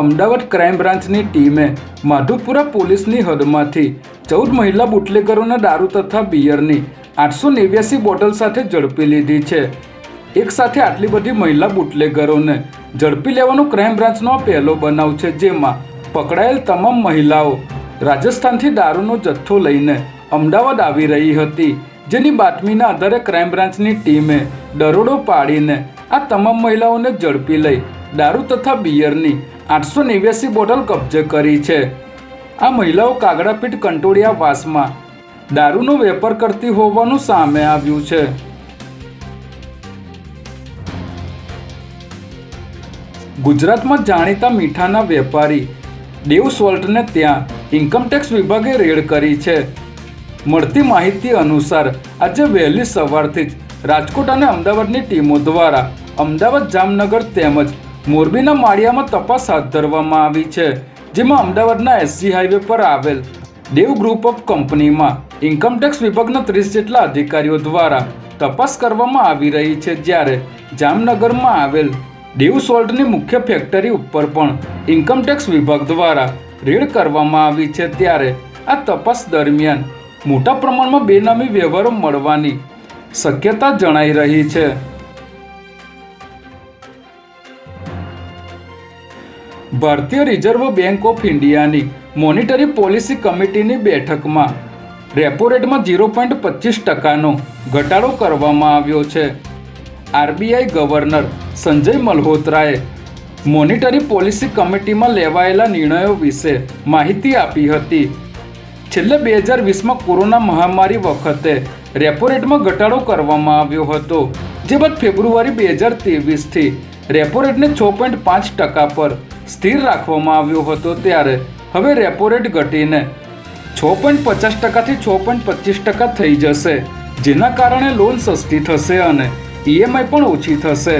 Ahmedabad crime બ્રાન્ચની ટીમે માધુપુરા પોલીસની હદમાંથી ચૌદ મહિલા બુટલેગરોના દારૂ તથા બિયરની આઠસો નેવ્યાસી બોટલ સાથે ઝડપી લીધી છે. એક સાથે આટલી બધી મહિલા બુટલેગરોને ઝડપી લેવાનો ક્રાઇમ બ્રાન્ચનો પહેલો બનાવ છે, જેમાં પકડાયેલ તમામ મહિલાઓ રાજસ્થાનથી દારૂનો જથ્થો લઈને અમદાવાદ આવી રહી હતી. જેની બાતમીના આધારે ક્રાઇમ બ્રાન્ચની ટીમે દરોડો પાડીને આ તમામ મહિલાઓને ઝડપી લઈ દારૂ તથા બિયરની આઠસો નેવ્યાસી બોટલ કબજે કરી છે. આ મહિલાઓ કાગડાપીઠ કંટોળિયા વાસમાં દારૂનો વેપાર કરતી હોવાનું સામે આવ્યું છે. ગુજરાતમાં જાણીતા મીઠાના વેપારી દેવ સોલ્ટને ત્યાં ઇન્કમટેક્સ વિભાગે રેડ કરી છે. મળતી માહિતી અનુસાર આજે વહેલી સવારથી જ રાજકોટ અને અમદાવાદની ટીમો દ્વારા અમદાવાદ જામનગર તેમજ મોરબીના માળિયામાં તપાસ હાથ ધરવામાં આવી છે, જેમાં અમદાવાદના એસજી હાઈવે પર આવેલ દેવ ગ્રુપ ઓફ કંપનીમાં ઇન્કમટેક્સ વિભાગના ત્રીસ જેટલા અધિકારીઓ દ્વારા તપાસ કરવામાં આવી રહી છે, જ્યારે જામનગરમાં આવેલ દેવ સોલ્ટની મુખ્ય ફેક્ટરી ઉપર પણ ઇન્કમટેક્સ વિભાગ દ્વારા રેડ કરવામાં આવી છે, ત્યારે આ તપાસ દરમિયાન મોટા પ્રમાણમાં બેનામી વ્યવહારો મળવાની શક્યતા જણાઈ રહી છે. ભારતીય રિઝર્વ બેંક ઓફ ઇન્ડિયાની મોનિટરી પોલિસી કમિટીની બેઠકમાં રેપો રેટમાં ઝીરો પોઈન્ટ પચીસ ટકાનો ઘટાડો કરવામાં આવ્યો છે. આરબીઆઈ ગવર્નર સંજય મલ્હોત્રાએ મોનિટરી પોલિસી કમિટીમાં લેવાયેલા નિર્ણયો વિશે માહિતી આપી હતી. છેલ્લે બે હજાર વીસમાં કોરોના મહામારી વખતે રેપો રેટમાં ઘટાડો કરવામાં આવ્યો હતો, જે બાદ ફેબ્રુઆરી બે હજાર ત્રેવીસથી રેપો રેટને છ પોઈન્ટ પાંચ ટકા પર સ્થિર રાખવામાં આવ્યો હતો ત્યારે હવે રેપો રેટ ઘટીને છ પોઈન્ટ પચાસ ટકાથી છ પોઈન્ટ પચીસ ટકા થઈ જશે, જેના કારણે લોન સસ્તી થશે અને ઈએમઆઈ પણ ઓછી થશે.